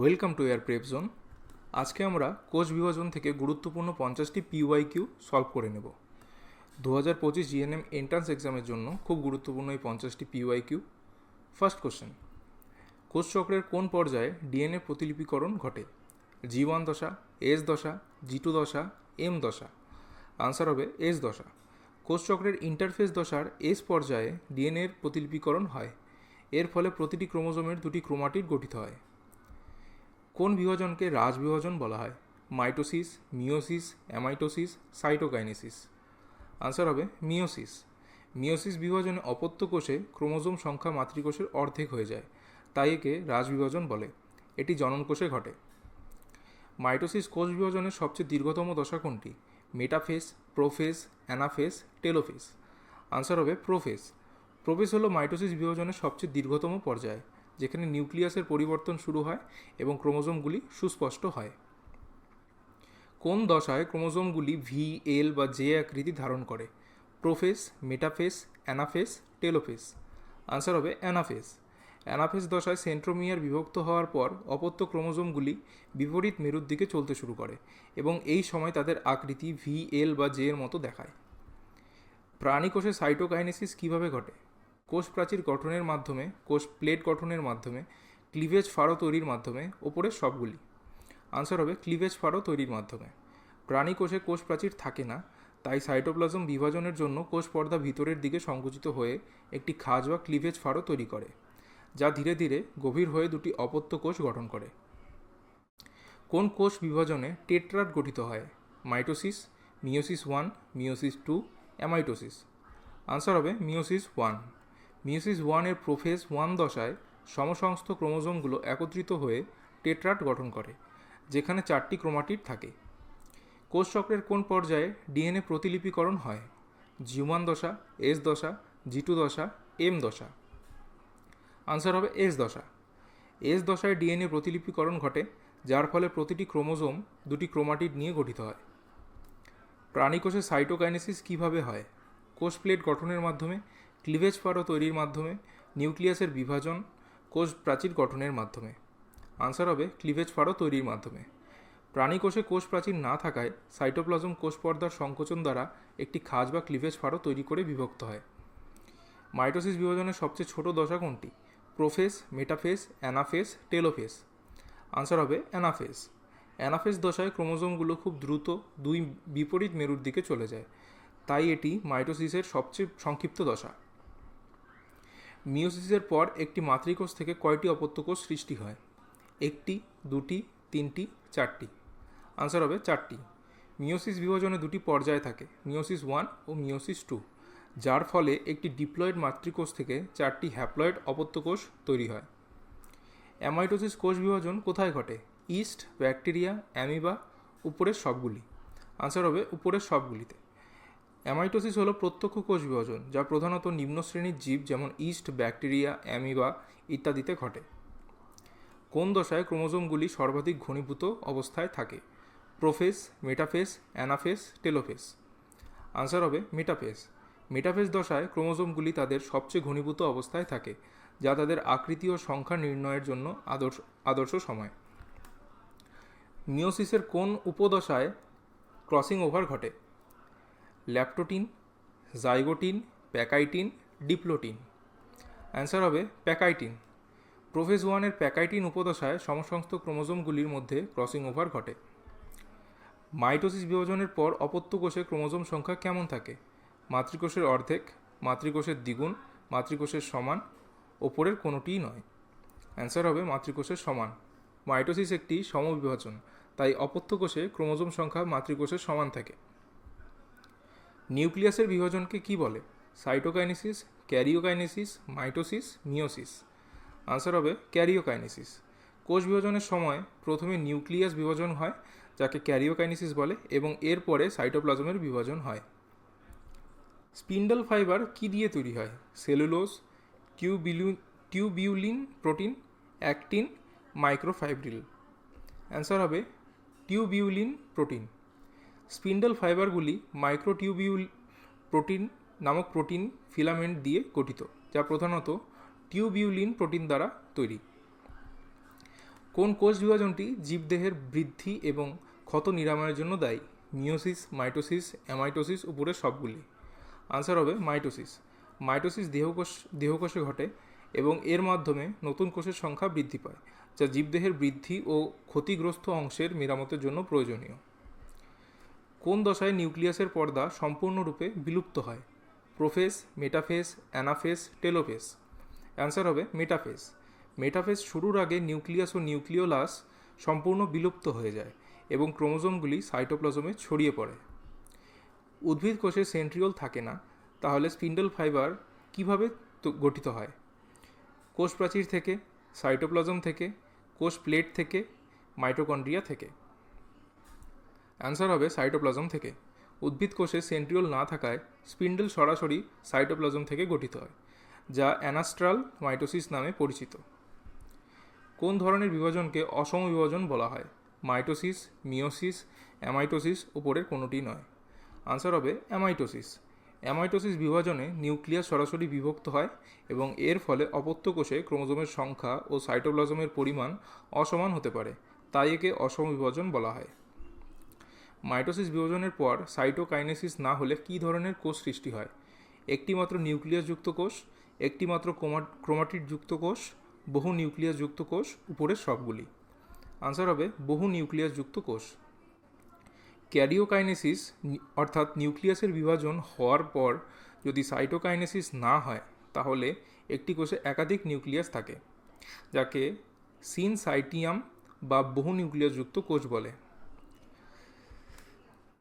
Welcome to air prep zone. আজকে আমরা কোষ বিভাজন থেকে গুরুত্বপূর্ণ পঞ্চাশটি পিওয়াই কিউ সলভ করে নেব। দু হাজার পঁচিশ জিএনএম এন্ট্রান্স এক্সামের জন্য খুব গুরুত্বপূর্ণ এই পঞ্চাশটি পিওয়াই কিউ। ফার্স্ট কোশ্চেন, কোষ চক্রের কোন পর্যায়ে ডিএনএ প্রতিলিপিকরণ ঘটে? জি ওয়ান দশা, এস দশা, জি টু দশা, এম দশা। আনসার হবে এস দশা। কোষ চক্রের ইন্টারফেস দশার এস পর্যায়ে ডিএনএর প্রতিলিপিকরণ হয়। এর ফলে প্রতিটি ক্রোমোজোমের দুটি ক্রোমাটিড গঠিত হয়। কোন বিভাজনকে রাজবিভাজন বলা হয়? Mitosis meiosis amitosis, cytokinesis. Answer হবে মিওসিস মিওসিস বিভাজনে অপত্য কোষে ক্রোমোজোম সংখ্যা মাতৃকোষের অর্ধেক হয়ে যায়, তাই একে রাজবিভাজন বলে। এটি জনন কোষে ঘটে। মাইটোসিস কোষ বিভাজনের সবচেয়ে দীর্ঘতম দশা কোনটি? Metaphase, prophase, anaphase, telophase. Answer হবে প্রোফেস। প্রোফেস হলো মাইটোসিস বিভাজনের সবচেয়ে দীর্ঘতম পর্যায়। যেখানে নিউক্লিয়াসের পরিবর্তন শুরু হয় এবং ক্রোমোজোমগুলি সুস্পষ্ট হয়। কোন দশায় ক্রোমোজোমগুলি ভি এল বা জে আকৃতি ধারণ করে? Prophase metaphase anaphase telophase answer হবে অ্যানাফেস অ্যানাফেস দশায় সেন্ট্রোমিয়ার বিভক্ত হওয়ার পর অপত্য ক্রোমোজোমগুলি বিপরীত মেরুর দিকে চলতে শুরু করে এবং এই সময় তাদের আকৃতি ভি এল বা জে এর মতো দেখায়। প্রাণী কোষে সাইটোকাইনেসিস কীভাবে ঘটে? কোষ প্রাচীর গঠনের মাধ্যমে, কোষ প্লেট গঠনের মাধ্যমে, ক্লিভেজ ফাড়ো তৈরির মাধ্যমে, ওপরের সবগুলি। আনসার হবে ক্লিভেজ ফাড়ো তৈরির মাধ্যমে। প্রাণী কোষে কোষ প্রাচীর থাকে না, তাই সাইটোপ্লাজম বিভাজনের জন্য কোষ পর্দা ভিতরের দিকে সংকুচিত হয়ে একটি খাজ বা ক্লিভেজ ফাড়ো তৈরি করে, যা ধীরে ধীরে গভীর হয়ে দুটি অপত্য কোষ গঠন করে। কোন কোষ বিভাজনে টেট্রাট গঠিত হয়? Mitosis meiosis one meiosis two, amitosis. Answer হবে মিওসিস ওয়ান। মিওসিস ওয়ানের প্রোফেস ওয়ান দশায় সমসংস্থ ক্রোমোজোমগুলো একত্রিত হয়ে টেট্রাট গঠন করে, যেখানে চারটি ক্রোমাটিড থাকে। কোষ চক্রের কোন পর্যায়ে ডিএনএ প্রতিলিপিকরণ হয়? জি ওয়ান দশা, এস দশা জি টু দশা, এম দশা। আনসার হবে এস দশা। এস দশায় ডিএনএ প্রতিলিপিকরণ ঘটে, যার ফলে প্রতিটি ক্রোমোজোম দুটি ক্রোমাটিড নিয়ে গঠিত হয়। প্রাণী কোষে সাইটোকাইনেসিস কীভাবে হয়? কোষ প্লেট গঠনের মাধ্যমে ক্লিভেজ ফারো তৈরির মাধ্যমে, নিউক্লিয়াসের বিভাজন, কোষ প্রাচীর গঠনের মাধ্যমে। আনসার হবে, ক্লিভেজ ফারো তৈরির মাধ্যমে। প্রাণী কোষে কোষ প্রাচীর না থাকায় সাইটোপ্লাজম কোষ পর্দার সংকোচন দ্বারা একটি খাজ বা ক্লিভেজ ফারো তৈরি করে বিভক্ত হয়। মাইটোসিস বিভাজনের সবচেয়ে ছোট দশা কোনটি? Prophase metaphase anaphase telophase answer হবে অ্যানাফেস অ্যানাফেস দশায় ক্রোমোজোমগুলো খুব দ্রুত দুই বিপরীত মেরুর দিকে চলে যায়। তাই এটি মাইটোসিসের সবচেয়ে সংক্ষিপ্ত দশা। মিওসিসের পর একটি মাতৃকোষ থেকে কয়টি অপত্যকোষ সৃষ্টি হয়? একটি, দুটি, তিনটি, চারটি। আনসার হবে চারটি। মিওসিস বিভাজনে দুটি পর্যায় থাকে মিওসিস ওয়ান ও মিওসিস টু, যার ফলে একটি ডিপ্লয়েড মাতৃকোষ থেকে চারটি হ্যাপ্লয়েড অপত্যকোষ তৈরি হয়। অ্যামাইটোসিস কোষ বিভাজন কোথায় ঘটে? ইস্ট, ব্যাকটেরিয়া, অ্যামিবা, উপরের সবগুলি। আনসার হবে উপরের সবগুলিতে। অ্যামাইটোসিস হলো প্রত্যক্ষ কোষ বিভাজন, যা প্রধানত নিম্ন শ্রেণির জীব যেমন ইস্ট, ব্যাকটেরিয়া, অ্যামিবা ইত্যাদিতে ঘটে। কোন দশায় ক্রোমোজোমগুলি সর্বাধিক ঘনীভূত অবস্থায় থাকে? Prophase metaphase anaphase telophase answer হবে মেটাফেস মেটাফেস দশায় ক্রোমোজোমগুলি তাদের সবচেয়ে ঘনীভূত অবস্থায় থাকে, যা তাদের আকৃতি ও সংখ্যা নির্ণয়ের জন্য আদর্শ আদর্শ সময়। মিওসিসের কোন উপদশায় ক্রসিং ওভার ঘটে? Leptotene, zygotene, pachytene, diplotene. Answer হবে প্যাকাইটিন। প্রোফেস ওয়ানের প্যাকাইটিন উপদশায় সমসংস্থ ক্রোমোজোমগুলির মধ্যে ক্রসিং ওভার ঘটে। মাইটোসিস বিভাজনের পর অপত্য কোষে ক্রোমোজোম সংখ্যা কেমন থাকে? মাতৃকোষের অর্ধেক, মাতৃকোষের দ্বিগুণ, মাতৃকোষের সমান, ওপরের কোনোটিই নয়। অ্যান্সার হবে মাতৃকোষের সমান। মাইটোসিস একটি সমবিভাজন, তাই অপত্য কোষে ক্রোমোজোম সংখ্যা মাতৃকোষের সমান থাকে। নিউক্লিয়াসের বিভাজনকে কি বলে? Cytokinesis, karyokinesis, mitosis meiosis answer হবে ক্যারিওকাইনেসিস। কোষ বিভাজনের সময় প্রথমে নিউক্লিয়াস বিভাজন হয়, যাকে ক্যারিওকাইনেসিস বলে, এবং এরপরে সাইটোপ্লাজমের বিভাজন হয়। স্পিন্ডল ফাইবার কি দিয়ে তৈরি হয়? Cellulose tubulin tubulin protein, actin, microfibril. Answer হবে টিউবিউলিন প্রোটিন। স্পিন্ডল ফাইবারগুলি মাইক্রোটিউবিউল প্রোটিন নামক প্রোটিন ফিলামেন্ট দিয়ে গঠিত, যা প্রধানত টিউবিউলিন প্রোটিন দ্বারা তৈরি। কোন কোষ বিভাজনটি জীবদেহের বৃদ্ধি এবং ক্ষত নিরাময়ের জন্য দায়ী? মিওসিস মাইটোসিস, অ্যামাইটোসিস উপরে সবগুলি। আনসার হবে মাইটোসিস। মাইটোসিস দেহকোষ, দেহকোষে ঘটে এবং এর মাধ্যমে নতুন কোষের সংখ্যা বৃদ্ধি পায়, যা জীবদেহের বৃদ্ধি ও ক্ষতিগ্রস্ত অংশের মেরামতের জন্য প্রয়োজনীয়। কোন দশায় নিউক্লিয়াসের পর্দা সম্পূর্ণরূপে বিলুপ্ত হয়? Prophase metaphase anaphase telophase answer হবে মেটাফেস মেটাফেস শুরুর আগে নিউক্লিয়াস ও নিউক্লিওলাস সম্পূর্ণ বিলুপ্ত হয়ে যায় এবং ক্রোমোজোমগুলি সাইটোপ্লাজমে ছড়িয়ে পড়ে। উদ্ভিদ কোষে সেন্ট্রিওল থাকে না, তাহলে স্পিন্ডল ফাইবার কীভাবে গঠিত হয়? কোষ প্রাচীর থেকে, সাইটোপ্লাজম থেকে কোষ প্লেট থেকে, মাইটোকন্ড্রিয়া থেকে। অ্যান্সার হবে সাইটোপ্লাজম থেকে। উদ্ভিদ কোষে সেন্ট্রিওল না থাকায় স্পিন্ডল সরাসরি সাইটোপ্লাজম থেকে গঠিত হয়, যা অ্যানাস্ট্রাল মাইটোসিস নামে পরিচিত। কোন ধরনের বিভাজনকে অসম বিভাজন বলা হয়? মাইটোসিস মিওসিস অ্যামাইটোসিস উপরের কোনোটি নয়। আনসার হবে অ্যামাইটোসিস অ্যামাইটোসিস বিভাজনে নিউক্লিয়াস সরাসরি বিভক্ত হয় এবং এর ফলে অপত্য কোষে ক্রোমোজোমের সংখ্যা ও সাইটোপ্লাজমের পরিমাণ অসমান হতে পারে, তাই একে অসম বিভাজন বলা হয়। মাইটোসিস বিভাজনের পর সাইটোকাইনেসিস না হলে কী ধরনের কোষ সৃষ্টি হয়? একটিমাত্র নিউক্লিয়াসযুক্ত কোষ, একটিমাত্র ক্রোমা- ক্রোমাটিডযুক্ত কোষ, বহু নিউক্লিয়াসযুক্ত কোষ উপরের সবগুলি। আনসার হবে বহু নিউক্লিয়াসযুক্ত কোষ। ক্যারিওকাইনেসিস অর্থাৎ নিউক্লিয়াসের বিভাজন হওয়ার পর যদি সাইটোকাইনেসিস না হয়, তাহলে একটি কোষে একাধিক নিউক্লিয়াস থাকে, যাকে সিনসাইটিয়াম বা বহু নিউক্লিয়াসযুক্ত কোষ বলে।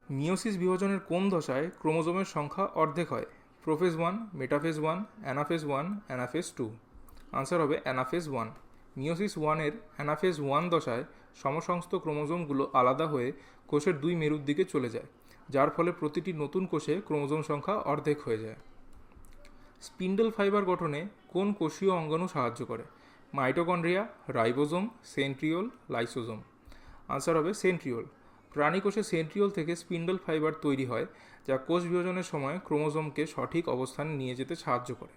মিওসিস বিভাজনের কোন দশায় ক্রোমোজোমের সংখ্যা অর্ধেক হয়? Prophase one, metaphase one, anaphase one, anaphase two. Answer হবে অ্যানাফেজ ওয়ান। মিওসিস ওয়ানের অ্যানাফেজ ওয়ান দশায় সমসমস্ত ক্রোমোজোমগুলো আলাদা হয়ে কোষের দুই মেরুর দিকে চলে যায়, যার ফলে প্রতিটি নতুন কোষে ক্রোমোজোম সংখ্যা অর্ধেক হয়ে যায়। স্পিন্ডল ফাইবার গঠনে কোন কোষীয় অঙ্গাণু সাহায্য করে? Mitochondria, ribosome, centriole, lysosome. Answer হবে সেন্ট্রিওল। প্রাণী কোষে সেন্ট্রিওল থেকে স্পিন্ডল ফাইবার তৈরি হয়, যা কোষ বিভাজনের সময় ক্রোমোজোমকে সঠিক অবস্থানে নিয়ে যেতে সাহায্য করে।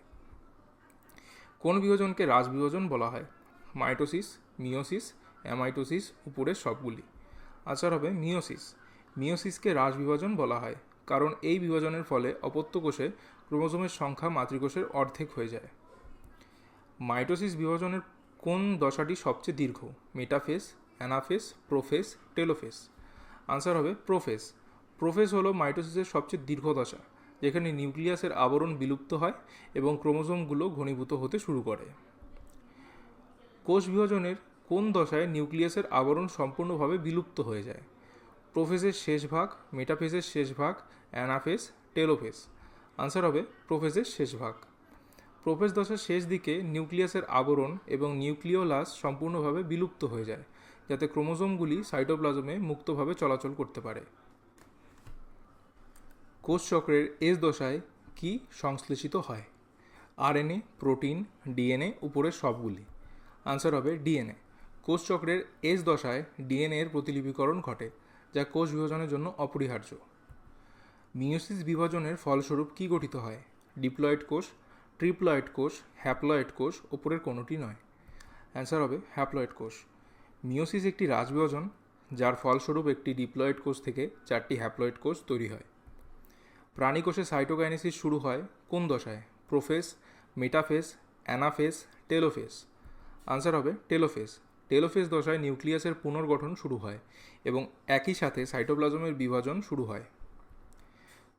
কোন বিভাজনকে রাজ বিভাজন বলা হয়? মাইটোসিস মিওসিস অ্যামাইটোসিস উপরের সবগুলি। আচার হবে মিওসিস মিওসিসকে রাজ বিভাজন বলা হয়, কারণ এই বিভাজনের ফলে অপত্য কোষে ক্রোমোজোমের সংখ্যা মাতৃকোষের অর্ধেক হয়ে যায়। মাইটোসিস বিভাজনের কোন দশাটি সবচেয়ে দীর্ঘ? Metaphase, anaphase, prophase, telophase. Answer হবে প্রোফেস প্রোফেস হলো মাইটোসিসের সবচেয়ে দীর্ঘ দশা, যেখানে নিউক্লিয়াসের আবরণ বিলুপ্ত হয় এবং ক্রোমোজোমগুলো ঘনীভূত হতে শুরু করে। কোষ বিভাজনের কোন দশায় নিউক্লিয়াসের আবরণ সম্পূর্ণভাবে বিলুপ্ত হয়ে যায়? প্রোফেসের শেষ ভাগ মেটাফেসের শেষ ভাগ অ্যানাফেস টেলোফেস আনসার হবে প্রোফেসের শেষ ভাগ। প্রোফেস দশার শেষ দিকে নিউক্লিয়াসের আবরণ এবং নিউক্লিওলাস সম্পূর্ণভাবে বিলুপ্ত হয়ে যায়। যাতে ক্রোমোজোমগুলি সাইটোপ্লাজমে মুক্তভাবে চলাচল করতে পারে। কোষচক্রের এস দশায় কি সংশ্লেষিত হয়? আরএনএ, প্রোটিন, ডিএনএ, উপরের সবগুলি। আনসার হবে ডিএনএ। কোষচক্রের এস দশায় ডিএনএ এর প্রতিলিপিকরণ ঘটে, যা কোষ বিভাজনের জন্য অপরিহার্য। মিওসিস বিভাজনের ফলস্বরূপ কি গঠিত হয়? ডিপ্লয়েড কোষ, ট্রিপ্লয়েড কোষ, হ্যাপ্লয়েড কোষ, উপরের কোনোটি নয়। অ্যান্সার হবে হ্যাপ্লয়েড কোষ। মিওসিস একটি রাজবিভাজন, যার ফলস্বরূপ একটি ডিপ্লয়েড কোষ থেকে চারটি হ্যাপ্লয়েড কোষ তৈরি হয়। প্রাণী কোষে সাইটোকাইনেসিস শুরু হয় কোন দশায়? Prophase, metaphase, anaphase, telophase. Answer হবে টেলোফেস। টেলোফেস দশায় নিউক্লিয়াসের পুনর্গঠন শুরু হয় এবং একই সাথে সাইটোপ্লাজমের বিভাজন শুরু হয়।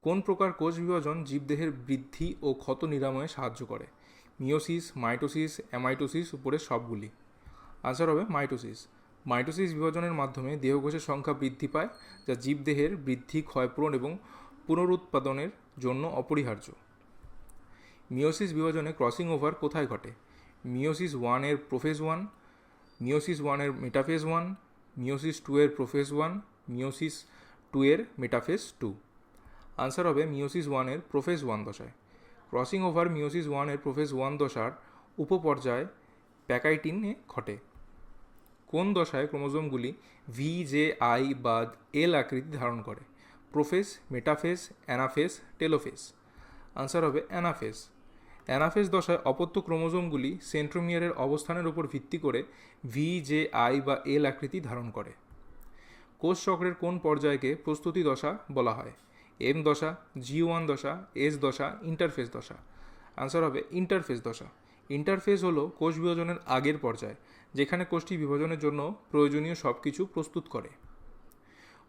কোন প্রকার কোষ বিভাজন জীবদেহের বৃদ্ধি ও ক্ষত নিরাময়ে সাহায্য করে? মিওসিস মাইটোসিস, অ্যামাইটোসিস উপরের সবগুলি। আনসার হবে মাইটোসিস মাইটোসিস বিভাজনের মাধ্যমে দেহকোষের সংখ্যা বৃদ্ধি পায়, যা জীবদেহের বৃদ্ধি, ক্ষয়পূরণ এবং পুনরুৎপাদনের জন্য অপরিহার্য। মিওসিস বিভাজনে ক্রসিং ওভার কোথায় ঘটে? মিওসিস ওয়ানের প্রোফেজ ওয়ান মিওসিস ওয়ানের মেটাফেজ ওয়ান মিওসিস টু এর প্রোফেজ ওয়ান মিওসিস টু এর মেটাফেজ টু আনসার হবে মিওসিস ওয়ানের প্রোফেজ ওয়ান দশায়। ক্রসিং ওভার মিওসিস ওয়ানের প্রোফেজ ওয়ান দশার উপপর্যায় প্যাকাইটিনে ঘটে। কোন দশায় ক্রোমোজোমগুলি ভি জে আই বা এল আকৃতি ধারণ করে? Prophase metaphase anaphase telophase answer হবে অ্যানাফেস অ্যানাফেস দশায় অপত্য ক্রোমোজোমগুলি সেন্ট্রোমিয়ারের অবস্থানের উপর ভিত্তি করে ভি জে আই বা এল আকৃতি ধারণ করে। কোষ চক্রের কোন পর্যায়কে প্রস্তুতি দশা বলা হয়? এম দশা জি ওয়ান দশা এস দশা ইন্টারফেস দশা। আনসার হবে ইন্টারফেস দশা। ইন্টারফেস হলো কোষ বিভাজনের আগের পর্যায়। যেখানে কোষটি বিভাজনের জন্য প্রয়োজনীয় সব কিছু প্রস্তুত করে।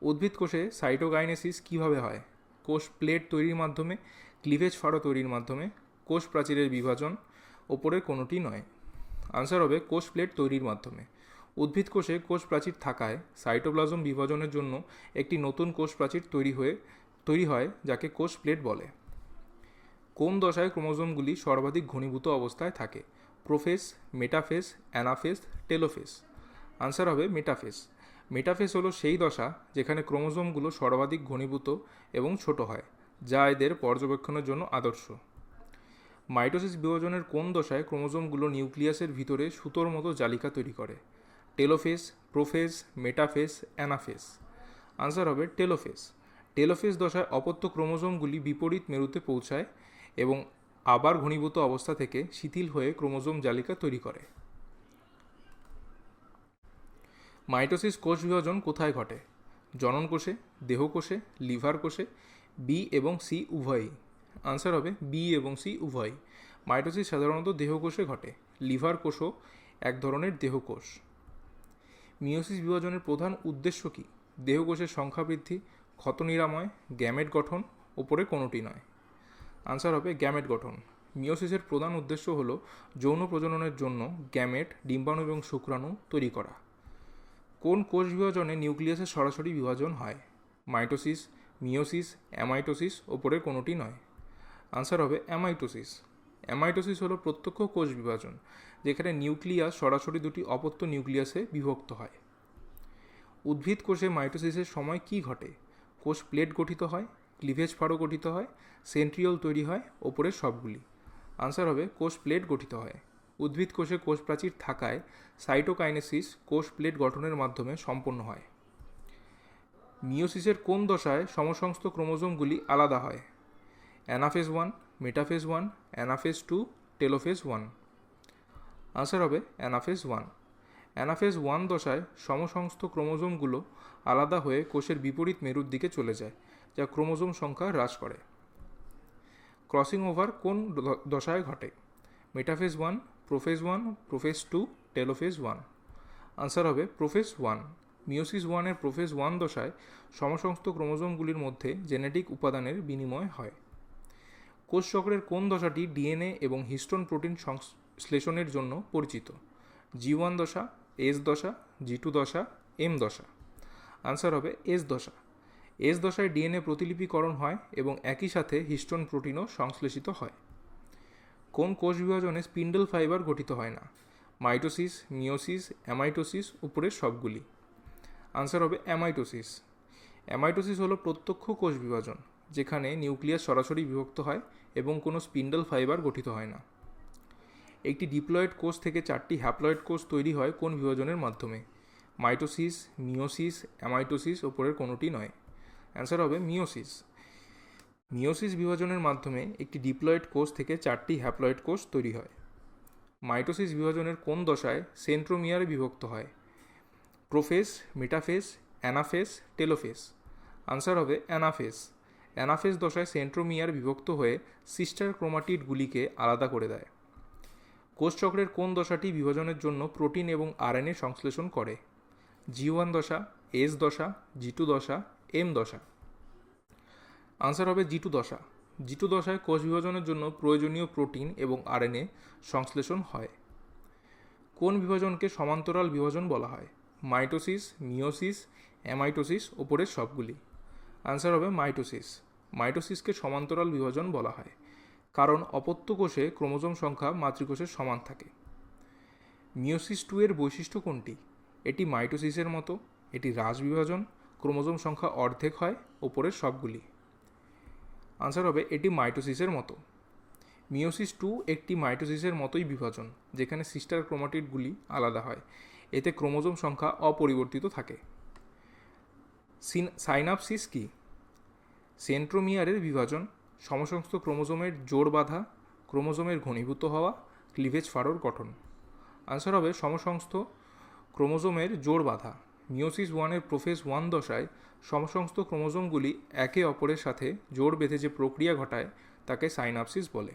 উদ্ভিদ কোষে সাইটোকাইনেসিস কীভাবে হয়? কোষ প্লেট তৈরির মাধ্যমে, ক্লিভেজ ফাড়ো তৈরির মাধ্যমে, কোষ প্রাচীরের বিভাজন ওপরের কোনোটি নয়। আনসার হবে কোষ প্লেট তৈরির মাধ্যমে। উদ্ভিদ কোষে কোষ প্রাচীর থাকায় সাইটোপ্লাজম বিভাজনের জন্য একটি নতুন কোষ প্রাচীর তৈরি হয়ে, তৈরি হয় যাকে কোষ প্লেট বলে। কোন দশায় ক্রোমোজোমগুলি সর্বাধিক ঘনীভূত অবস্থায় থাকে? Prophase, metaphase, anaphase, telophase. Answer হবে মেটাফেস। মেটাফেস হলো সেই দশা যেখানে ক্রোমোজোমগুলো সর্বাধিক ঘনীভূত এবং ছোট হয়, যা এদের পর্যবেক্ষণের জন্য আদর্শ। মাইটোসিস বিভাজনের কোন দশায় ক্রোমোজোমগুলো নিউক্লিয়াসের ভিতরে সুতোর মতো জালিকা তৈরি করে? Telophase, prophase, metaphase, anaphase. Answer হবে টেলোফেস। টেলোফেস দশায় অপত্য ক্রোমোজোমগুলি বিপরীত মেরুতে পৌঁছায় এবং আবার ঘনীভূত অবস্থা থেকে শিথিল হয়ে ক্রোমোজোম জালিকা তৈরি করে। মাইটোসিস কোষ বিভাজন কোথায় ঘটে? জনন কোষে দেহকোষে লিভার কোষে বি এবং সি উভয়ই। আনসার হবে বি এবং সি উভয়ই। মাইটোসিস সাধারণত দেহকোষে ঘটে, লিভার কোষও এক ধরনের দেহকোষ মিওসিস বিভাজনের প্রধান উদ্দেশ্য কী? দেহকোষের সংখ্যা বৃদ্ধি, ক্ষত নিরাময়, গ্যামেট গঠন, ওপরে কোনোটি নয়। আনসার হবে গ্যামেট গঠন। মিওসিসের প্রধান উদ্দেশ্য হল যৌন প্রজননের জন্য গ্যামেট ডিম্বাণু এবং শুক্রাণু তৈরি করা। কোন কোষ বিভাজনে নিউক্লিয়াসের সরাসরি বিভাজন হয়? মাইটোসিস মিওসিস অ্যামাইটোসিস ওপরের কোনোটি নয়। আনসার হবে অ্যামাইটোসিস। অ্যামাইটোসিস হলো প্রত্যক্ষ কোষ বিভাজন, যেখানে নিউক্লিয়াস সরাসরি দুটি অপত্য নিউক্লিয়াসে বিভক্ত হয়। উদ্ভিদ কোষে মাইটোসিসের সময় কি ঘটে? কোষ প্লেট গঠিত হয় ক্লিভেজ ফাড়ো গঠিত হয় সেন্ট্রিওল তৈরি হয় ওপরের সবগুলি। আনসার হবে, কোষ প্লেট গঠিত হয়। উদ্ভিদ কোষে কোষ প্রাচীর থাকায় সাইটোকাইনেসিস কোষ প্লেট গঠনের মাধ্যমে সম্পন্ন হয়। মিওসিসের কোন দশায় সমসংস্থ ক্রোমোজোমগুলি আলাদা হয়? Anaphase one, metaphase one, anaphase two, telophase one. Answer হবে, অ্যানাফেজ ওয়ান। অ্যানাফেজ ওয়ান দশায় সমসংস্থ ক্রোমোজোমগুলো আলাদা হয়ে কোষের বিপরীত মেরুর দিকে চলে যায়। যা ক্রোমোজোম সংখ্যা হ্রাস করে। ক্রসিং ওভার কোন দশায় ঘটে? Metaphase one, prophase one, prophase two, telophase one. Answer হবে প্রোফেজ ওয়ান। মিওসিস ওয়ানের প্রোফেজ ওয়ান দশায় সমসংস্থ ক্রোমোজোমগুলির মধ্যে জেনেটিক উপাদানের বিনিময় হয়। কোষ চক্রের কোন দশাটি ডিএনএ এবং হিস্টোন প্রোটিন সংশ্লেষণের জন্য পরিচিত? জি ওয়ান দশা, এস দশা, জি টু দশা, এম দশা। আনসার হবে এস দশা। এস দশায় ডিএনএ প্রতিলিপিকরণ হয় এবং একই সাথে হিস্টোন প্রোটিনও সংশ্লেষিত হয়। কোন কোষ বিভাজনে স্পিন্ডল ফাইবার গঠিত হয় না? মাইটোসিস মিওসিস অ্যামাইটোসিস উপরের সবগুলি। আনসার হবে অ্যামাইটোসিস। অ্যামাইটোসিস হলো প্রত্যক্ষ কোষ বিভাজন, যেখানে নিউক্লিয়াস সরাসরি বিভক্ত হয় এবং কোনো স্পিন্ডল ফাইবার গঠিত হয় না। একটি ডিপ্লয়েড কোষ থেকে চারটি হ্যাপ্লয়েড কোষ তৈরি হয় কোন বিভাজনের মাধ্যমে? মাইটোসিস মিওসিস অ্যামাইটোসিস ওপরের কোনোটি নয়। অ্যান্সার হবে মিওসিস মিওসিস বিভাজনের মাধ্যমে একটি ডিপ্লয়েড কোষ থেকে চারটি হ্যাপ্লয়েড কোষ তৈরি হয়। মাইটোসিস বিভাজনের কোন দশায় সেন্ট্রোমিয়ারে বিভক্ত হয়? Prophase metaphase anaphase telophase answer হবে অ্যানাফেস অ্যানাফেস দশায় সেন্ট্রোমিয়ার বিভক্ত হয়ে সিস্টার ক্রোমাটিডগুলিকে আলাদা করে দেয়। কোষচক্রের কোন দশাটি বিভাজনের জন্য প্রোটিন এবং আরএনএ সংশ্লেষণ করে? জি ওয়ান দশা এস দশা জি টু দশা এম দশা। আনসার হবে জি টু দশা। জি টু দশায় কোষ বিভাজনের জন্য প্রয়োজনীয় প্রোটিন এবং আরএনএ সংশ্লেষণ হয়। কোন বিভাজনকে সমান্তরাল বিভাজন বলা হয়? মাইটোসিস মিওসিস অ্যামাইটোসিস, ওপরের সবগুলি। আনসার হবে মাইটোসিস। মাইটোসিসকে সমান্তরাল বিভাজন বলা হয়, কারণ অপত্য কোষে ক্রোমোজোম সংখ্যা মাতৃকোষের সমান থাকে। মিওসিস টু এর বৈশিষ্ট্য কোনটি? এটি মাইটোসিসের মতো, এটি হ্রাস বিভাজন ক্রোমোজোম সংখ্যা অর্ধেক হয় ওপরের সবগুলি। আনসার হবে, এটি মাইটোসিসের মতো। মিওসিস টু একটি মাইটোসিসের মতোই বিভাজন, যেখানে সিস্টার ক্রোমাটিডগুলি আলাদা হয়। এতে ক্রোমোজোম সংখ্যা অপরিবর্তিত থাকে। সিন, সাইনাপসিস কি? সেন্ট্রোমিয়ারের বিভাজন, সমসংস্থ ক্রোমোজোমের জোর বাঁধা, ক্রোমোজোমের ঘনীভূত হওয়া, ক্লিভেজ ফাড়োর গঠন। আনসার হবে, সমসংস্থ ক্রোমোজোমের জোর বাঁধা। মিওসিস ওয়ানের প্রোফেস ওয়ান দশায় সমসংস্থ ক্রোমোজোমগুলি একে অপরের সাথে জোর বেঁধে যে প্রক্রিয়া ঘটায়, তাকে সাইনাপসিস বলে।